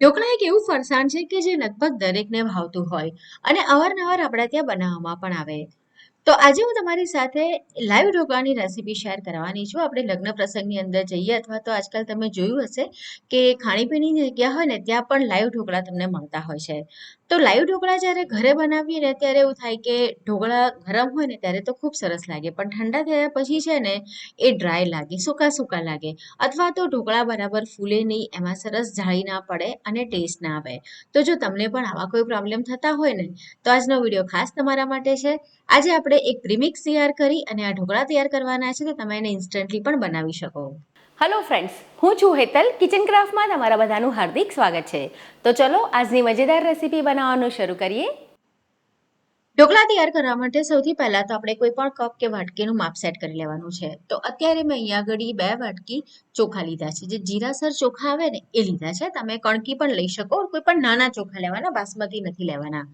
ઢોકળા એક એવું ફરસાણ છે કે જે લગભગ દરેકને ભાવતું હોય અને અવારનવાર આપણા ત્યાં બનાવવામાં પણ આવે. તો આજે હું તમારી સાથે લાઈવ ઢોકળાની રેસીપી શેર કરવાની છું. આપણે લગ્ન પ્રસંગની અંદર જઈએ અથવા તો આજકાલ તમે જોયું હશે કે ખાણીપીણીની જગ્યા હોય ને ત્યાં પણ લાઈવ ઢોકળા તમને મળતા હોય છે. તો લાઈવ ઢોકળા જ્યારે ઘરે બનાવીએ ને ત્યારે એવું થાય કે ઢોકળા ગરમ હોય ને ત્યારે તો ખૂબ સરસ લાગે. પણ ઠંડા થયા પછી છે ને એ ડ્રાય લાગે, સૂકા સૂકા લાગે. અથવા તો ઢોકળા બરાબર ફૂલે નહીં, એમાં સરસ જાળી ના પડે અને ટેસ્ટ ના આવે. તો જો તમને પણ આવા કોઈ પ્રોબ્લેમ થતા હોય ને, તો આજનો વીડિયો ખાસ તમારા માટે છે. આજે આપણે એક પ્રીમિક્સ તૈયાર કરી અને આ ઢોકળા તૈયાર કરવાના છે તો તમે એને ઇન્સ્ટન્ટલી પણ બનાવી શકો. હલો ફ્રેન્ડ્સ હું છું હેતલ. કિચન ક્રાફ્ટમાં તમારા બધાનું હાર્દિક સ્વાગત છે. તો ચલો, આજની મજેદાર રેસીપી બનાવવાનું શરૂ કરીએ. ઢોકળા તૈયાર કરવા માટે સૌથી પહેલા તો આપણે કોઈ પણ કપ કે વાટકીનું માપ સેટ કરી લેવાનું છે. તો અત્યારે મેં અહીંયા આગળ બે વાટકી ચોખા લીધા છે. જે જીરાસર ચોખા આવે ને, એ લીધા છે. તમે કણકી પણ લઈ શકો કોઈ પણ નાના ચોખા લેવાના, બાસમતી નથી લેવાના.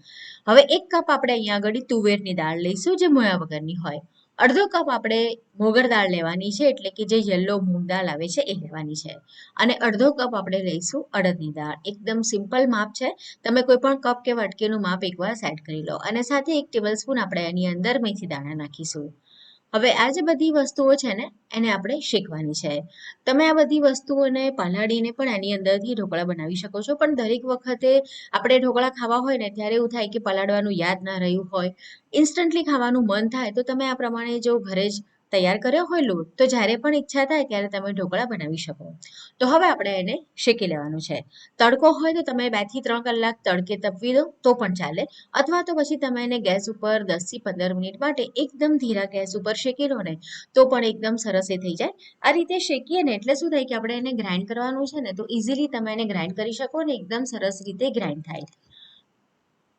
હવે એક કપ આપણે અહીંયા આગળ તુવેરની દાળ લઈશું, જે મોયા વગરની હોય. અડધો કપ આપણે મોગર દાળ લેવાની છે, એટલે કે જે યલો મૂંગ દાળ આવે છે એ લેવાની છે. અને અડધો કપ આપણે લઈશું અડદની દાળ. એકદમ સિમ્પલ માપ છે. તમે કોઈ પણ કપ કે વાટકીનું માપ એકવાર સેટ કરી લો. અને સાથે એક ટેબલ સ્પૂન આપણે એની અંદર મેથી દાણા નાખીશું. હવે આ જે બધી વસ્તુઓ છે ને, એને આપણે શીખવાની છે. તમે આ બધી વસ્તુઓને પલાળીને પણ એની અંદરથી ઢોકળા બનાવી શકો છો. પણ દરેક વખતે આપણે ઢોકળા ખાવા હોય ને, ત્યારે એવું થાય કે પલાળવાનું યાદ ના રહ્યું હોય. ઇન્સ્ટન્ટલી ખાવાનું મન થાય, તો તમે આ પ્રમાણે જો ઘરે જ તૈયાર કર્યો હોય લોટ તો જ્યારે પણ ઈચ્છા થાય ત્યારે તમે ઢોકળા બનાવી શકો. તો હવે આપણે એને શેકી લેવાનું છે. તડકો હોય તો તમે બેથી ત્રણ કલાક તડકે તપવી દો, તો પણ ચાલે. અથવા તો પછી તમે એને ગેસ ઉપર દસથી પંદર મિનિટ માટે એકદમ ધીરા ગેસ ઉપર શેકી લો ને, તો પણ એકદમ સરસ એ થઈ જાય. આ રીતે શેકીએ ને એટલે શું થાય કે આપણે એને ગ્રાઇન્ડ કરવાનું છે ને, તો ઇઝીલી તમે એને ગ્રાઇન્ડ કરી શકો ને, એકદમ સરસ રીતે ગ્રાઇન્ડ થાય.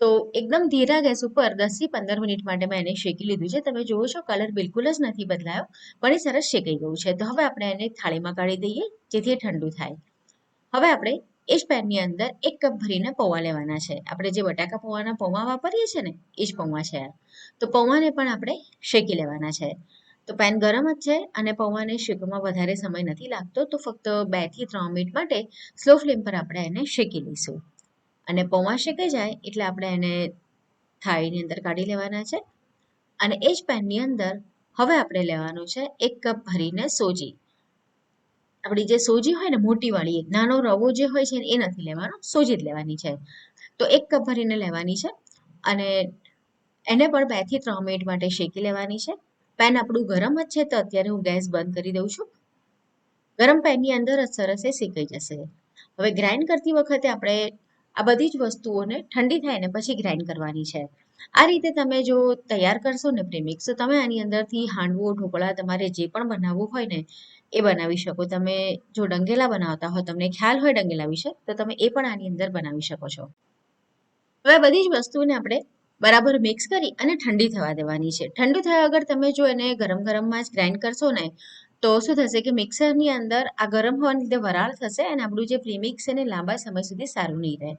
તો એકદમ ધીરા ગેસ ઉપર દસથી પંદર મિનિટ માટે મેં એને શેકી લીધું છે. તમે જુઓ છો, કલર બિલકુલ જ નથી બદલાયો, પણ એ સરસ શેકાઈ ગયું છે. તો હવે આપણે એને થાળીમાં કાઢી દઈએ, જેથી એ ઠંડુ થાય. હવે આપણે એ જ પેનની અંદર એક કપ ભરીને પૌવા લેવાના છે. આપણે જે બટાકા પૌવાના પૌવા વાપરીએ છીએ ને, એ જ પૌવા છે. તો પૌવાને પણ આપણે શેકી લેવાના છે. તો પેન ગરમ જ છે અને પૌવાને શેકવામાં વધારે સમય નથી લાગતો. તો ફક્ત બેથી ત્રણ મિનિટ માટે સ્લો ફ્લેમ પર આપણે એને શેકી લઈશું. અને પૌવા શેકાઈ જાય એટલે આપણે એને થાળીની અંદર કાઢી લેવાના છે અને એ જ પેનની અંદર હવે આપણે લેવાનું છે એક કપ ભરીને સોજી. આપણી જે સોજી હોય ને મોટી વાળી નાનો રવો જે હોય છે એ નથી લેવાનો, સોજી જ લેવાની છે. તો એક કપ ભરીને લેવાની છે અને એને પણ બેથી ત્રણ મિનિટ માટે શેકી લેવાની છે. પેન આપણું ગરમ જ છે તો અત્યારે હું ગેસ બંધ કરી દઉં છું. ગરમ પેનની અંદર જ સરસ એ શેકાઈ જશે. હવે ગ્રાઇન્ડ કરતી વખતે આપણે આ બધી જ વસ્તુઓને ઠંડી થાય ને પછી ગ્રાઇન્ડ કરવાની છે. આ રીતે તમે જો તૈયાર કરશો ને પ્રેમિક્સ તો તમે આની અંદરથી હાંડવો, ઢોકળા, તમારે જે પણ બનાવવું હોય ને, એ બનાવી શકો. તમે જો ડંગેલા બનાવતા હો, તમને ખ્યાલ હોય ડંગેલા વિશે, તો તમે એ પણ આની અંદર બનાવી શકો છો. હવે બધી જ વસ્તુને આપણે બરાબર મિક્સ કરી અને ઠંડી થવા દેવાની છે. ઠંડુ થયા વગર તમે જો એને ગરમ ગરમમાં જ ગ્રાઇન્ડ કરશો ને તો શું થશે કે મિક્સરની અંદર આ ગરમ હોવાને લીધે વરાળ થશે અને આપણું જે પ્રીમિક્સ છે ને લાંબા સમય સુધી સારું નહીં રહે.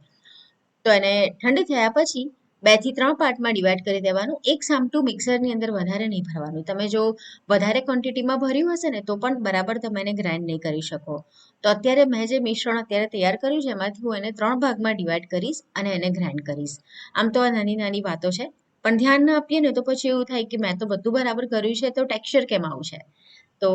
તો એને ઠંડી થયા પછી બેથી ત્રણ પાર્ટમાં ડિવાઈડ કરી દેવાનું. એક સામટું મિક્સરની અંદર વધારે નહીં ભરવાનું. તમે જો વધારે ક્વોન્ટિટીમાં ભર્યું હશે ને તો પણ બરાબર તમે એને ગ્રાઇન્ડ નહીં કરી શકો. તો અત્યારે મેં જે મિશ્રણ અત્યારે તૈયાર કર્યું છે, એમાંથી હું એને ત્રણ ભાગમાં ડિવાઈડ કરીશ અને એને ગ્રાઇન્ડ કરીશ. આમ તો આ નાની નાની વાતો છે. પણ ધ્યાન ના આપીએ ને તો પછી એવું થાય કે મેં તો બધું બરાબર કર્યું છે, તો ટેક્સચર કેમ આવું છે તો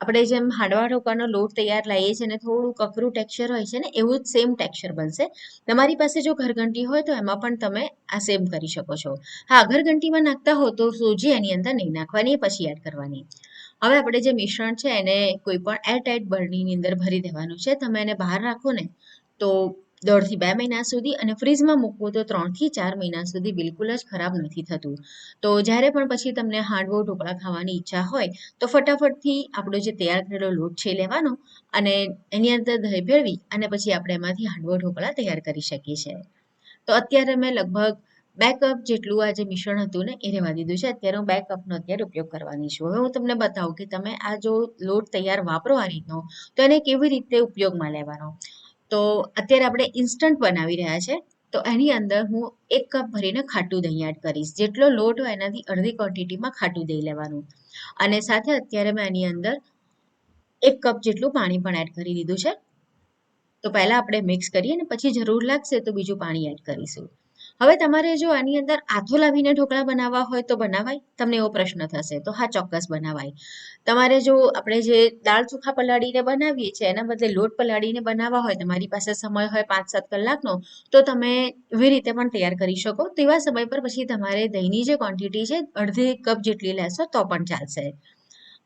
આપણે જેમ હાંડવા ઢોકાનો લોટ તૈયાર લાવીએ છીએ અને થોડું કકરું ટેક્સચર હોય છે ને, એવું જ સેમ ટેક્સચર બનશે. તમારી પાસે જો ઘરઘંટી હોય તો એમાં પણ તમે આ સેમ કરી શકો છો. હા, ઘરઘંટીમાં નાખતા હો તો સોજી એની અંદર નહીં નાખવાની પછી એડ કરવાની. હવે આપણે જે મિશ્રણ છે એને કોઈ પણ એરટાઇટ બરણીની અંદર ભરી દેવાનું છે. તમે એને બહાર રાખો ને, તો દોઢથી બે મહિના સુધી અને ફ્રીજમાં મૂકવું તો ત્રણથી ચાર મહિના સુધી બિલકુલ જ ખરાબ નથી થતું. તો જ્યારે પણ પછી તમને હાંડવો ઢોકળા ખાવાની ઈચ્છા હોય, તો ફટાફટથી આપણો જે તૈયાર કરેલો લોટ છે લેવાનો અને એની અંદર દહીં ભેળવી અને પછી આપણે એમાંથી હાંડવો ઢોકળા તૈયાર કરી શકીએ છીએ. તો અત્યારે મેં લગભગ બે કપ જેટલું આ જે મિશ્રણ હતું ને, એ રહેવા દીધું છે. અત્યારે હું બે કપનો અત્યારે ઉપયોગ કરવાની છું. હવે હું તમને બતાવું કે તમે આ જો લોટ તૈયાર વાપરો આ રીતનો, તો એને કેવી રીતે ઉપયોગમાં લેવાનો? તો અત્યારે આપણે ઇન્સ્ટન્ટ બનાવી રહ્યા છે. તો એની અંદર હું એક કપ ભરીને ખાટું દહીં એડ કરીશ. જેટલો લોટ હોય એનાથી અડધી ક્વોન્ટિટીમાં ખાટું દહીં લેવાનું. અને સાથે અત્યારે મેં એની અંદર એક કપ જેટલું પાણી પણ એડ કરી દીધું છે. તો પહેલાં આપણે મિક્સ કરીએ અને પછી જરૂર લાગશે તો બીજું પાણી એડ કરીશું. હવે તમારે જો આની અંદર આથો લાવીને ઢોકળા બનાવવા હોય તો બનાવાય? તમને એવો પ્રશ્ન થશે. તો હા, ચોક્કસ બનાવાય. તમારે જો આપણે જે દાળ ચોખા પલાળીને બનાવીએ છીએ, એના બદલે લોટ પલાળીને બનાવવા હોય, તમારી પાસે સમય હોય પાંચ સાત કલાકનો, તો તમે એવી રીતે પણ તૈયાર કરી શકો. તેવા સમય પર પછી તમારે દહીંની જે ક્વોન્ટિટી છે, અડધી કપ જેટલી લેશો, તો પણ ચાલશે.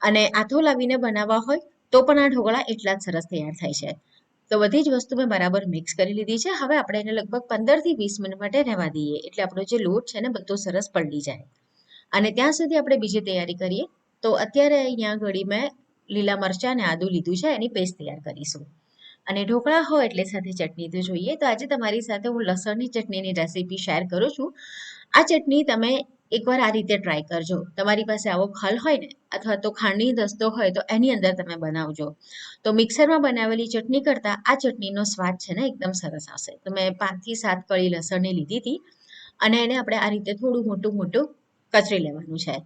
અને આથો લાવીને બનાવવા હોય, તો પણ આ ઢોકળા એટલા જ સરસ તૈયાર થાય છે. તો બધી જ વસ્તુ મેં બરાબર મિક્સ કરી લીધી છે. હવે આપણે એને લગભગ પંદરથી વીસ મિનિટ માટે રહેવા દઈએ. એટલે આપણો જે લોટ છે ને, બધો સરસ પલળી જાય. અને ત્યાં સુધી આપણે બીજી તૈયારી કરીએ. તો અત્યારે અહીંયા ઘડી મેં લીલા મરચાં અને આદું લીધું છે. એની પેસ્ટ તૈયાર કરીશું. અને ઢોકળા હોય એટલે સાથે ચટણી તો જોઈએ. તો આજે તમારી સાથે હું લસણની ચટણીની રેસીપી શેર કરું છું. આ ચટણી તમે એકવાર આ રીતે ટ્રાય કરજો. તમારી પાસે આવો ખલ હોય ને, અથવા તો ખાંડની દસ્તો હોય, તો એની અંદર તમે બનાવજો. તો મિક્સરમાં બનાવેલી ચટણી કરતાં આ ચટણીનો સ્વાદ છે ને એકદમ સરસ આવશે. તો મેં પાંચથી સાત કળી લસણની લીધી હતી અને એને આપણે આ રીતે થોડું મોટું મોટું કચરી લેવાનું છે.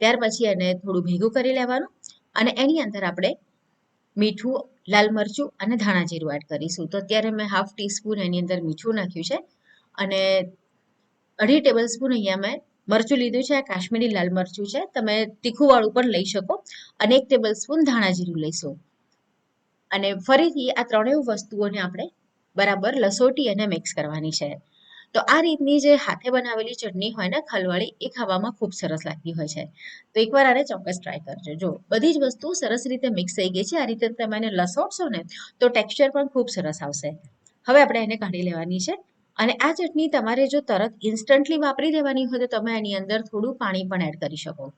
ત્યાર પછી એને થોડું ભેગું કરી લેવાનું અને એની અંદર આપણે મીઠું, લાલ મરચું અને ધાણા જીરું એડ કરીશું. તો અત્યારે મેં હાફ ટીસ્પૂન એની અંદર મીઠું નાખ્યું છે અને અઢી ટેબલ સ્પૂન અહીંયા મેં મરચું લીધું છે, કાશ્મીરી લાલ મરચું છે, તમે તીખુંવાળું પણ લઈ શકો અને એક ટેબલ સ્પૂન ધાણા જીરું લઈશું. અને ફરીથી આ ત્રણેય વસ્તુઓને આપણે બરાબર લસોટી અને મિક્સ કરવાની છે. તો આ રીતની જે હાથે બનાવેલી ચટણી હોય ને, ખલવાળી, એ ખાવામાં ખૂબ સરસ લાગતી હોય છે. તો એકવાર આને ચોક્કસ ટ્રાય કરજો. જો બધી જ વસ્તુ સરસ રીતે મિક્સ થઈ ગઈ છે, આ રીતે તમે એને લસોડશો ને, તો ટેક્સચર પણ ખૂબ સરસ આવશે. હવે આપણે એને કાઢી લેવાની છે. અને આ ચટણી તમારે જો તરત ઇન્સ્ટન્ટલી વાપરી દેવાની હોય તો તમે એની અંદર થોડું પાણી પણ એડ કરી શકો.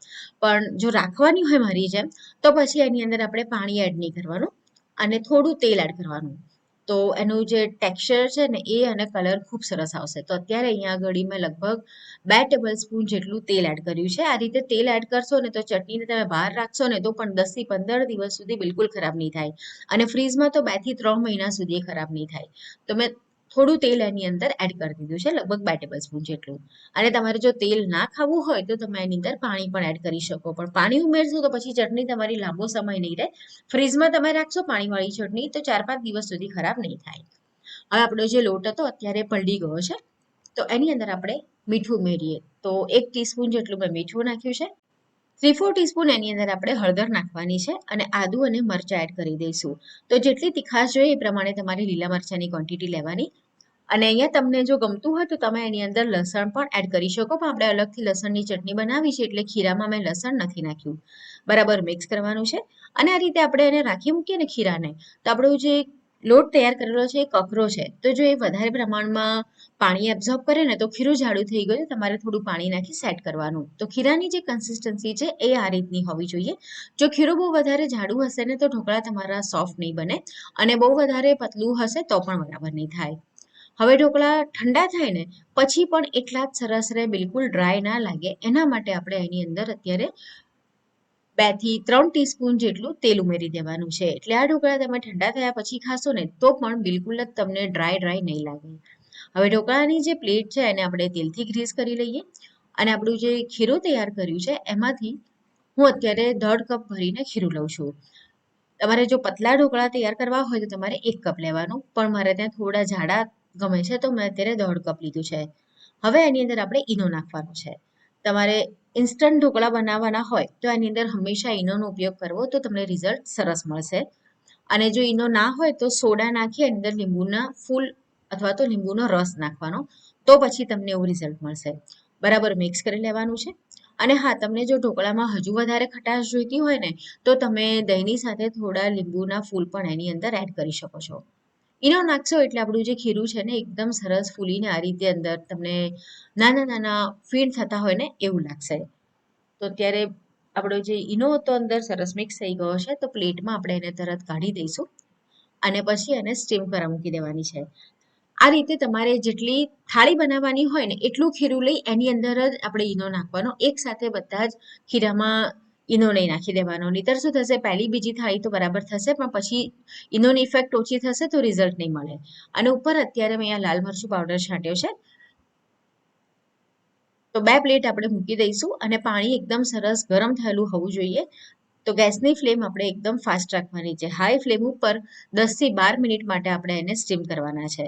પણ જો રાખવાની હોય મારી જેમ, તો પછી એની અંદર આપણે પાણી એડ નહીં કરવાનું અને થોડું તેલ એડ કરવાનું. તો એનું જે ટેક્સચર છે ને, એ અને કલર ખૂબ સરસ આવશે. તો અત્યારે અહીંયા આગળ મેં લગભગ બે ટેબલ સ્પૂન જેટલું તેલ એડ કર્યું છે. આ રીતે તેલ એડ કરશો ને તો ચટણીને તમે બહાર રાખશો ને તો પણ દસથી પંદર દિવસ સુધી બિલકુલ ખરાબ નહીં થાય. અને ફ્રીજમાં તો બેથી ત્રણ મહિના સુધી ખરાબ નહીં થાય. તો મેં થોડું તેલ એની અંદર એડ કરી દીધું છે, લગભગ બે ટેબલ સ્પૂન જેટલું. અને તમારે જો તેલ ના ખાવું હોય તો તમે એની અંદર પાણી પણ એડ કરી શકો. પણ પાણી ઉમેરશો તો પછી ચટણી તમારી લાંબો સમય નહીં રહે. ફ્રીઝમાં તમે રાખશો પાણીવાળી ચટણી તો ચાર પાંચ દિવસ સુધી ખરાબ નહીં થાય. હવે આપણો જે લોટ હતો અત્યારે પલળી ગયો છે, તો એની અંદર આપણે મીઠું ઉમેરીએ. તો એક ટીસ્પૂન જેટલું મેં મીઠું નાખ્યું છે. થ્રી ફોર ટીસ્પૂન એની અંદર આપણે હળદર નાખવાની છે અને આદુ અને મરચાં એડ કરી દઈશું. તો જેટલી તીખાશ જોઈએ એ પ્રમાણે તમારે લીલા મરચાંની ક્વોન્ટિટી લેવાની. અને અહીંયા તમને જો ગમતું હોય તો તમે એની અંદર લસણ પણ એડ કરી શકો. પણ આપણે અલગથી લસણની ચટણી બનાવી છે એટલે ખીરામાં મેં લસણ નથી નાખ્યું. બરાબર મિક્સ કરવાનું છે. અને આ રીતે આપણે એને રાખી મૂકીએ ને ખીરાને. તો આપણો જે લોટ તૈયાર કરેલો છે એ કકરો છે. તો જો એ વધારે પ્રમાણમાં પાણી એબ્ઝોર્બ કરે ને તો ખીરું જાડું થઈ ગયું તમારે થોડું પાણી નાખી સેટ કરવાનું. તો ખીરાની જે કન્સિસ્ટન્સી છે એ આ રીતની હોવી જોઈએ. જો ખીરું બહુ વધારે જાડું હશે ને તો ઢોકળા તમારા સોફ્ટ નહીં બને. અને બહુ વધારે પતલું હશે તો પણ બરાબર નહીં થાય. હવે ઢોકળા ઠંડા થાય ને, પછી પણ એટલા જ સરસ રહે, બિલકુલ ડ્રાય ના લાગે. એના માટે આપણે એની અંદર અત્યારે બેથી ત્રણ ટીસ્પૂન જેટલું તેલ ઉમેરી દેવાનું છે. એટલે આ ઢોકળા તમે ઠંડા થયા પછી ખાશો ને, તો પણ બિલકુલ જ તમને ડ્રાય ડ્રાય નહીં લાગે. હવે ઢોકળાની જે પ્લેટ છે, એને આપણે તેલથી ગ્રીસ કરી લઈએ. અને આપણું જે ખીરું તૈયાર કર્યું છે, એમાંથી હું અત્યારે દોઢ કપ ભરીને ખીરું લઉં છું. તમારે જો પતલા ઢોકળા તૈયાર કરવા હોય તો તમારે એક કપ લેવાનું. પણ મારે ત્યાં થોડા જાડા ગમે છે તો મેં અત્યારે દોઢ કપ લીધું છે. હવે એની અંદર આપણે ઈનો નાખવાનો છે. તમારે ઇન્સ્ટન્ટ ઢોકળા બનાવવાના હોય તો એની અંદર હંમેશા ઈનોનો ઉપયોગ કરવો તો તમને રિઝલ્ટ સરસ મળશે. અને જો ઈનો ના હોય તો સોડા નાખી એની અંદર લીંબુના ફૂલ અથવા તો લીંબુનો રસ નાખવાનો તો પછી તમને એવું રિઝલ્ટ મળશે. બરાબર મિક્સ કરી લેવાનું છે. અને હા, તમને જો ઢોકળામાં હજુ વધારે ખટાશ જોઈતી હોય ને, તો તમે દહીંની સાથે થોડા લીંબુના ફૂલ પણ એની અંદર એડ કરી શકો છો. ઈનો નાખશો એટલે આપણું જે ખીરું છે ને, એકદમ સરસ ફૂલીને આ રીતે અંદર તમને નાના નાના ફીણ થતા હોય ને, એવું લાગશે. તો અત્યારે આપણો જે ઈનો હતો અંદર સરસ મિક્સ થઈ ગયો છે, તો પ્લેટમાં આપણે એને તરત કાઢી દઈશું અને પછી એને સ્ટીમ કરવા મૂકી દેવાની છે. આ રીતે તમારે જેટલી થાળી બનાવવાની હોય ને, એટલું ખીરું લઈ એની અંદર જ આપણે ઈનો નાખવાનો. એક સાથે બધા જ ખીરામાં ઈનો નહીં નાખી દેવાનો. નહીતર શું થશે, પહેલી બીજી થાળી તો બરાબર થશે, પણ પછી ઈનોની ઇફેક્ટ ઓછી થશે તો રિઝલ્ટ નહીં મળે. અને ઉપર અત્યારે મેં અહીંયા લાલ મરચું પાવડર છાંટ્યો છે. તો બે પ્લેટ આપણે મૂકી દઈશું અને પાણી એકદમ સરસ ગરમ થયેલું હોવું જોઈએ. તો ગેસની ફ્લેમ આપણે એકદમ ફાસ્ટ રાખવાની છે. હાઈ ફ્લેમ ઉપર દસથી બાર મિનિટ માટે આપણે એને સ્ટીમ કરવાના છે.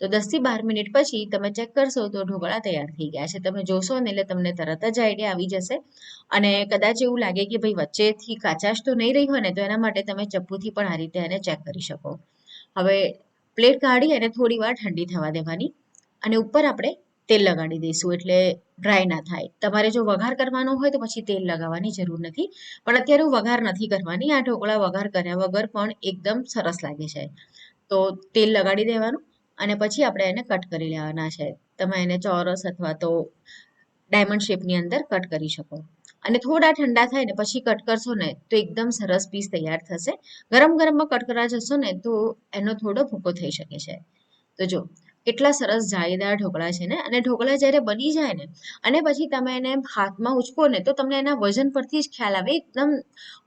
તો દસથી બાર મિનિટ પછી તમે ચેક કરશો તો ઢોકળા તૈયાર થઈ ગયા છે. તમે જોશો ને એટલે તમને તરત જ આઈડિયા આવી જશે. અને કદાચ એવું લાગે કે ભાઈ વચ્ચેથી કાચાશ તો નહીં રહી હોય ને તો એના માટે તમે ચપ્પુથી પણ આ રીતે એને ચેક કરી શકો. હવે પ્લેટ કાઢી અને થોડી વાર ઠંડી થવા દેવાની. અને ઉપર આપણે તેલ લગાડી દઈશું એટલે ડ્રાય ના થાય. તમારે જો વઘાર કરવાનો હોય તો પછી તેલ લગાવવાની જરૂર નથી. પણ અત્યારે હું વઘાર નથી કરવાની. આ ઢોકળા વઘાર કર્યા વગર પણ એકદમ સરસ લાગે છે. તો તેલ લગાડી દેવાનું. અને પછી આપણે એને કટ કરી લેવાના છે. તમે એને ચોરસ અથવા તો ડાયમંડ શેપની અંદર કટ કરી શકો. અને થોડા ઠંડા થાય ને પછી કટ કરશો ને તો એકદમ સરસ પીસ તૈયાર થશે. ગરમ ગરમમાં કટ કરવા જશો ને તો એનો થોડો ભૂકો થઈ શકે છે. તો જો કેટલા સરસ જાળીદાર ઢોકળા છે ને? અને ઢોકળા જ્યારે બની જાય ને, અને પછી તમે એને હાથમાં ઉચકો ને, તો તમને એના વજન પરથી જ ખ્યાલ આવે. એકદમ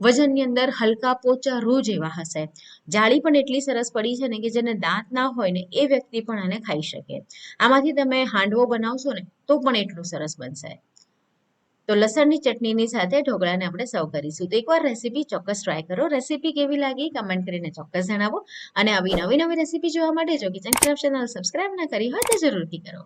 વજનની અંદર હલકા પોચા રૂ જેવા હશે. જાળી પણ એટલી સરસ પડી છે ને કે જેને દાંત ના હોય ને, એ વ્યક્તિ પણ આને ખાઈ શકે. આમાંથી તમે હાંડવો બનાવશો ને, તો પણ એટલું સરસ બનશે. તો લસણની ચટણીની સાથે ઢોકળાને આપણે સર્વ કરીશું. તો એકવાર રેસીપી ચોક્કસ ટ્રાય કરો. રેસીપી કેવી લાગી કમેન્ટ કરીને ચોક્કસ જણાવો. અને આવી નવી નવી રેસીપી જોવા માટે જો કિચન ક્રાફ્ટ ચેનલ સબસ્ક્રાઇબ ના કરી હોય તો જરૂરથી કરો.